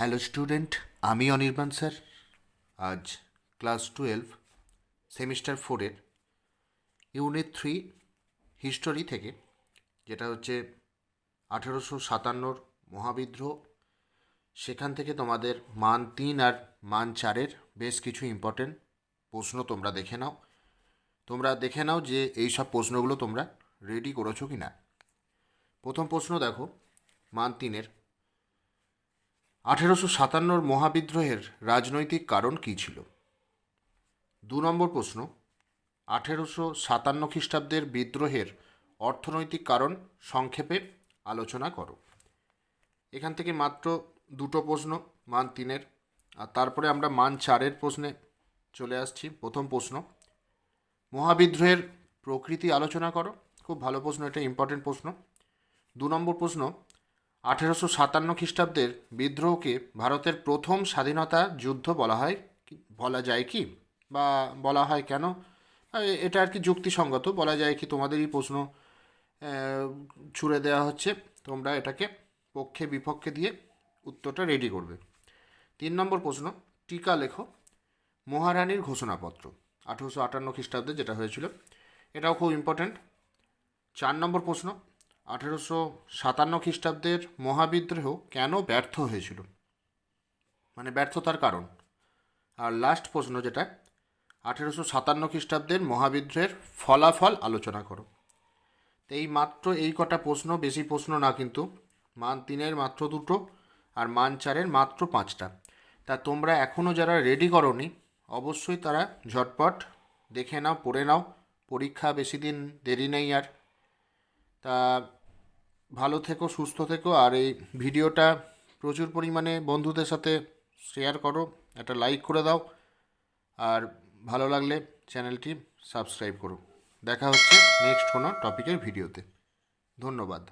Hello student, আমি Anirban sir. আজ class twelve, semester ফোরের ইউনিট থ্রি হিস্টোরি থেকে, যেটা হচ্ছে আঠেরোশো সাতান্নর মহাবিদ্রোহ, সেখান থেকে তোমাদের মান তিন আর মান চারের বেশ কিছু ইম্পর্টেন্ট প্রশ্ন তোমরা দেখে নাও। তোমরা দেখে নাও যে এই সব প্রশ্নগুলো তোমরা রেডি করেছ কি না প্রথম প্রশ্ন দেখো, মান তিনের। আঠেরোশো সাতান্নর মহাবিদ্রোহের রাজনৈতিক কারণ কী ছিল? দু নম্বর প্রশ্ন, আঠেরোশো সাতান্ন খ্রিস্টাব্দের বিদ্রোহের অর্থনৈতিক কারণ সংক্ষেপে আলোচনা করো। এখান থেকে মাত্র দুটো প্রশ্ন, মান তিনের। আর তারপরে আমরা মান চারের প্রশ্নে চলে আসছি। প্রথম প্রশ্ন, মহাবিদ্রোহের প্রকৃতি আলোচনা করো। খুব ভালো প্রশ্ন, এটা ইম্পর্টেন্ট প্রশ্ন। দু নম্বর প্রশ্ন আঠেরোশো সাতান্ন খ্রিস্টাব্দের বিদ্রোহকে ভারতের প্রথম স্বাধীনতা যুদ্ধ বলা হয় বলা যায় কি? বা বলা হয় কেন? এটা আর কি যুক্তিসঙ্গত, বলা যায় কি তোমাদেরই প্রশ্ন ছুড়ে দেওয়া হচ্ছে। তোমরা এটাকে পক্ষে বিপক্ষে দিয়ে উত্তরটা রেডি করবে। তিন নম্বর প্রশ্ন, টিকা লেখো, মহারানীর ঘোষণাপত্র, আঠেরোশো আটান্ন খ্রিস্টাব্দে যেটা হয়েছিল, এটাও খুব ইম্পর্ট্যান্ট চার নম্বর প্রশ্ন আঠেরোশো সাতান্ন খ্রিস্টাব্দের মহাবিদ্রোহ কেন ব্যর্থ হয়েছিল? মানে ব্যর্থতার কারণ। আর লাস্ট প্রশ্ন যেটা, আঠেরোশো সাতান্ন খ্রিস্টাব্দের মহাবিদ্রোহের ফলাফল আলোচনা করো। তো এই মাত্র এই কটা প্রশ্ন, বেশি প্রশ্ন না কিন্তু, মান তিনের মাত্র দুটো আর মান চারের মাত্র পাঁচটা। তা তোমরা এখনও যারা রেডি করনি, অবশ্যই তারা ঝটপট দেখে নাও, পড়ে নাও। পরীক্ষা বেশি দিন দেরি নেই আর। তা ভালো থেকো, সুস্থ থেকো, আর এই ভিডিওটা প্রচুর পরিমাণে বন্ধুদের সাথে শেয়ার করো, একটা লাইক করে দাও, আর ভালো লাগলে চ্যানেলটি সাবস্ক্রাইব করো। দেখা হচ্ছে নেক্সট কোনো টপিকের ভিডিওতে ধন্যবাদ।